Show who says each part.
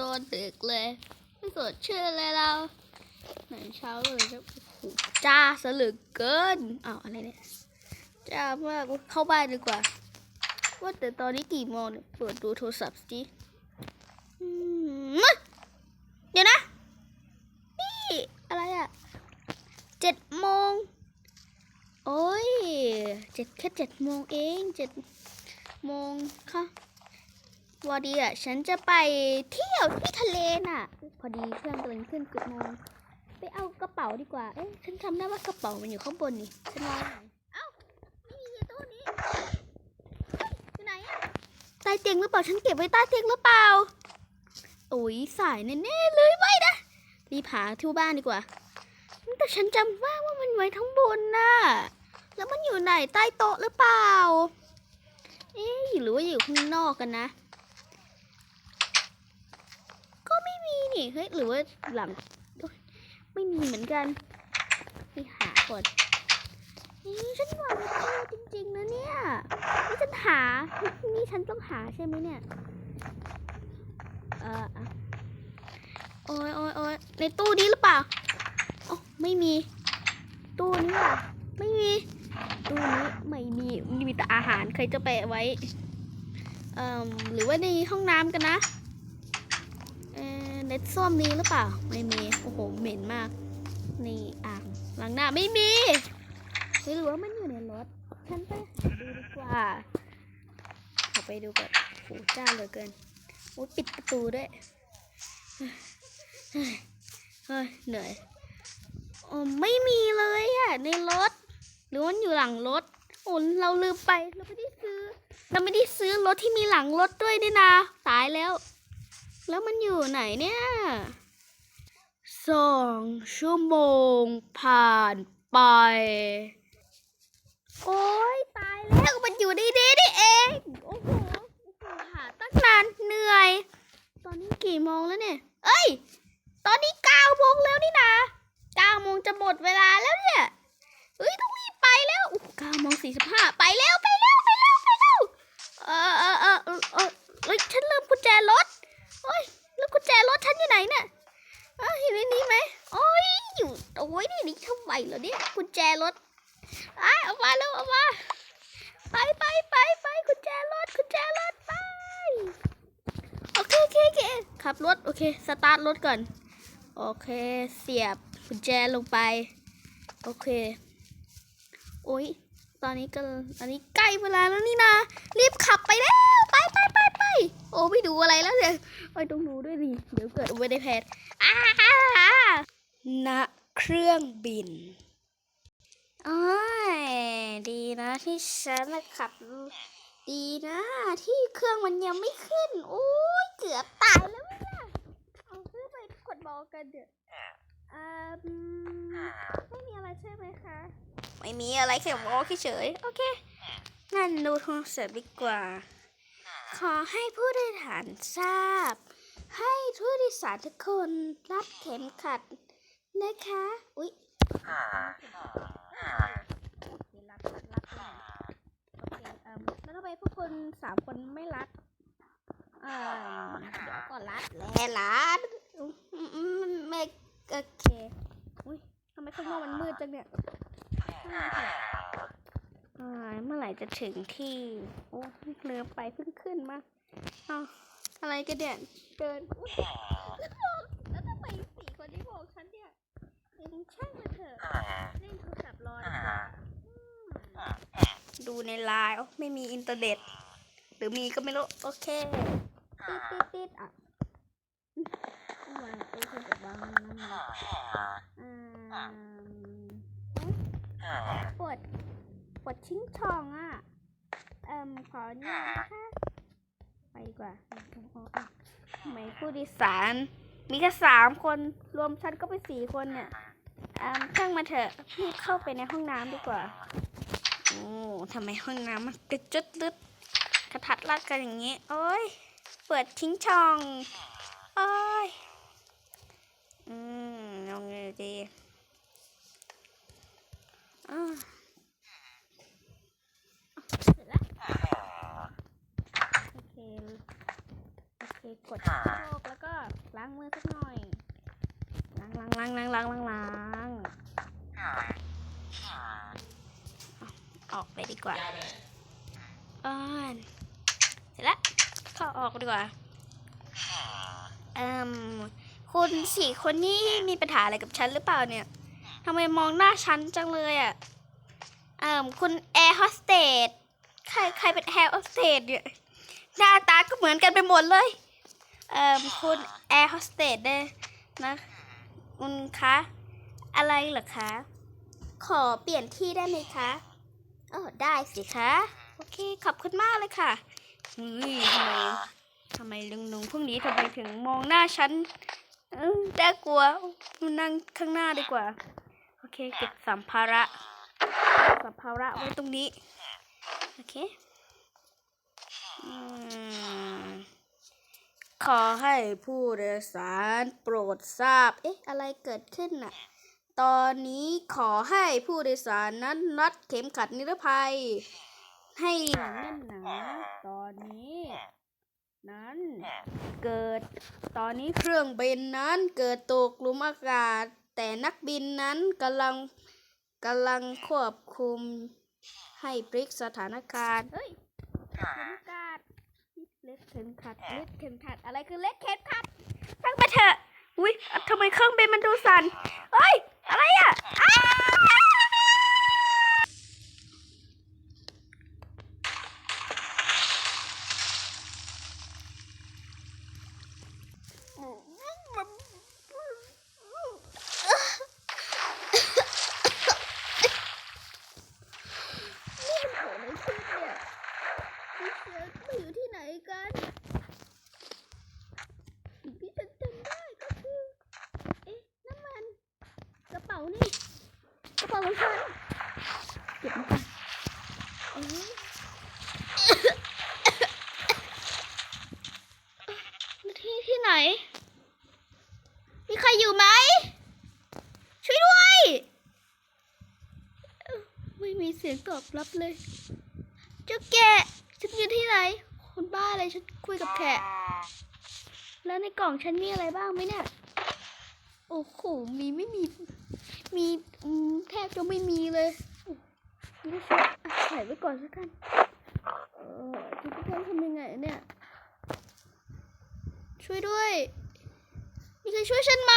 Speaker 1: นอนดึกเลย ไม่สดชื่นเลยเราไหนเช้าเลยจะจ้าสลึกเกินอ้าวอะไรเนี่ยจ้ามากเข้าบ้านดีกว่า ว่าแต่ตอนนี้กี่โมงเนี่ยเปิดดูโทรศัพท์สิเดี๋ยวนะ นี่ อะไรอะเจ็ดโมงโอ้ยเจ็ดแค่เจ็ดโมงเองเจ็ดโมงค่ะ วันดีอะฉันจะไปเที่ยวที่ทะเลน่ะ พอดีเครื่องกำลังขึ้นเจ็ดโมงไปเอากระเป๋าดีกว่า เอ๊ะฉันจำได้ว่ากระเป๋ามันอยู่ข้างบนนี่ฉันวางไหนเอ้านี่อยู่ตู้นี้อยู่ไหนอะใต้เตียงหรือเปล่าฉันเก็บไว้ใต้เตียงหรือเปล่าโอ้ยสายแน่ๆเลยไว้นะรีบหาที่บ้านดีกว่า แต่ฉันจำว่าว่ามันไว้ทั้งบนน่ะแล้วมันอยู่ไหนใต้โต๊ะหรือเปล่า เอ๊ะหรือว่าอยู่ข้างนอกกันนะ ก็ไม่มีนี่ เฮ้ยหรือว่าหลังไม่มีเหมือนกันไปหาก่อนนี่ฉันวางไว้ตู้จริงๆนะเนี่ยนี่ฉันหา นี่ฉันต้องหาใช่ไหมเนี่ย เอออโอ้ยโอ้ยโอ้ยในตู้นี้หรือเปล่าโอ้ไม่มี ตู้นี้ล่ะไม่มี ตู้นี้ไม่มีมีแต่อาหารใครจะแปะไว้ เอ่อหรือว่าในห้องน้ำกันนะ อ่อในส้วมนี้หรือเปล่า ไม่มี โอ้โห เหม็นมาก นี่อ่างล้างหน้าไม่มีเฮ้ยหรือว่ามันอยู่ในรถฉันไปดูดีกว่าขอไปดูก่อนโอ้จ้าเหลือเกินโอ้ปิดประตูด้วยเฮ้ยเหนื่อยโอ้ไม่มีเลยอะในรถหรือว่าอยู่หลังรถโอ้เราลืมไปเราไม่ได้ซื้อ เราไม่ได้ซื้อรถที่มีหลังรถด้วยนี่นาตายแล้ว แล้วมันอยู่ไหนเนี่ยสองชั่วโมงผ่านไป โอ้ยตายแล้วมันอยู่ดีๆนี่เองโอ้โหโอ้โหหาตั้งนานเหนื่อย ตอนนี้กี่โมงแล้วเนี่ย เอ้ย ตอนนี้เก้าโมงแล้วนี่นะเก้าโมงจะหมดเวลาแล้วเนี่ยเอ้ยต้องรีบไปแล้วเก้าโมงสี่สิบห้าไปแล้วไปแล้วไปแล้วไปแล้วเออเออเออเออเออเอ้ยฉันลืมกุญแจรถโอ้ยแล้วกุญแจรถฉันอยู่ไหนเนี่ยเอ้ยอยู่ในนี้ไหมโอ้ยอยู่โอ้ยนี่ นี่ทำไมเหรอเนี่ยกุญแจรถไอ้ายเอามาแล้วเอามาไปไปไปไปกุญแจรถกุญแจรถไปโอเคโอเคโอเคขับรถโอเคสตาร์ทรถก่อนโอเคเสียบกุญแจลงไป โอเคโอ้ยตอนนี้ก็อันนี้ใกล้เวลาแล้วนี่นะรีบขับไปแล้วไปไปไปไปโอ้ไม่ดูอะไรแล้วเนี่ยไอ้ยต้องดูด้วยดิเดี๋ยวเกิดอุบัติเหตุอ้าณ เครื่องบินอ้ายดีนะที่ฉันน่ะขับ ดีนะที่เครื่องมันยังไม่ขึ้น โอ้ยเกือบตายแล้วเนี่ยเอาเพื่อไปกดบอกกันเถอะอ่าอืมไม่มีอะไรใช่ไหมคะ ไม่มีอะไรแค่บอกเฉยๆโอเคงั้นดูโทรศัพท์ดีกว่า ขอให้ผู้โดยสารทราบ ให้ผู้โดยสารทุกคนรัดเข็มขัด นะคะ อุ๊ยโอเครัดรัดรัดเลยโอเคเอ่มแล้วทำไมพวกคุณสามคนไม่รัดเอ่อเดี๋ยวก็รัดแลรัดอืมอืมอืมไม่โอเค อุ้ยทำไมข้างนอกมันมืดจังเนี่ยอ่าเมื่อไหร่จะถึงที่ โอ้เรือไปเพิ่งขึ้นมาเอาอะไรกันเนี่ยเดิน ช่างมันเถอะเล่นโทรศัพท์รอดีกว่าอืมดูในไลน์โอ้ไม่มีอินเทอร์เน็ต หรือมีก็ไม่รู้ โอเคปิดปิดปิดอะวางโอเคจะวางนั่นนะอืมปวดปวดชิ้งชองอะ เอ่มขอเนี่ยนะคะไปดีกว่าทำไมผู้โดยสาร มีแค่สามคนรวมฉันก็ไปสี่คนเนี่ย เอ่มช่างมาเถอะรีบเข้าไปในห้องน้ำดีกว่า โอ้ทำไมห้องน้ำมันกระจุดลึดกระทัดรัดกันอย่างนี้ โอ้ย เปิดทิ้งช่อง โอ้ย อืมเอาไงดีอ่าเสร็จแล้วโอเค โอเค กดโชคแล้วก็ล้างมือสักหน่อย ล้างล้างล้างล้างล้างล้างล้างออกไปดีกว่าอ่อนเสร็จแล้วเข้าออกดีกว่าเอ่มคุณสี่คนนี้มีปัญหาอะไรกับฉันหรือเปล่าเนี่ยทำไมมองหน้าฉันจังเลยอะเอ่มคุณแอร์โฮสเตสใครใครเป็นแอร์โฮสเตสเนี่ยหน้าตาก็เหมือนกันไปหมดเลยเอ่อคุณแอร์โฮสเตสเนี่ยนะ คุณคะ อะไรเหรอคะ ขอเปลี่ยนที่ได้ไหมคะเออได้สิคะ โอเค ขอบคุณมากเลยค่ะเฮ้ยทำไมทำไมลุงลุงพวกนี้ทำไมถึงมองหน้าฉันเออน่ากลัวมานั่งข้างหน้าดีกว่า โอเค เก็บสัมภาระ สัมภาระไว้ตรงนี้ โอเค อืม ขอให้ผู้โดยสารโปรดทราบ เอ๊ะ อะไรเกิดขึ้นน่ะ ตอนนี้ขอให้ผู้โดยสารนั้นนัดเข็มขัดนิรภัย ให้แน่นหนา ตอนนี้ นั้นเกิด ตอนนี้เครื่องบินนั้นเกิดตกหลุมอากาศ แต่นักบินนั้นกำลังกำลังควบคุมให้พลิกสถานการณ์ เฮ้ยเข็มขัด เล็ดเข็มขัดเล็ดเข็มขัดอะไรคือเล็ดเข็มขัดตั้งไปเถอะอุ้ยทำไมเครื่องบินมันดูสั่นเฮ้ยอะไรอะอ้านี่มันเกิดอะไรขึ้นเนี่ย พี่เสือไปอยู่ที่ไหนกันสิ่งที่ฉันจำได้ก็คือ เอ๊ะน้ำมัน กระเป๋า นี่กระเป๋าของฉันเก็บมาก่อนที่ที่ไหน มีใครอยู่ไหม ช่วยด้วย ไม่มีเสียงตอบรับเลย เจ้าแกะฉันอยู่ที่ไหน คนบ้าอะไรฉันคุยกับแขกแล้วในกล่องฉันมีอะไรบ้างไหมเนี่ย โอ้โห มีไม่มี ไม่มีเลยนี่ฉันอ่ใส่ไว้ก่อนสักกัน เออทุกคนทำยังไงเนี่ย ช่วยด้วย มีใครช่วยฉันไหม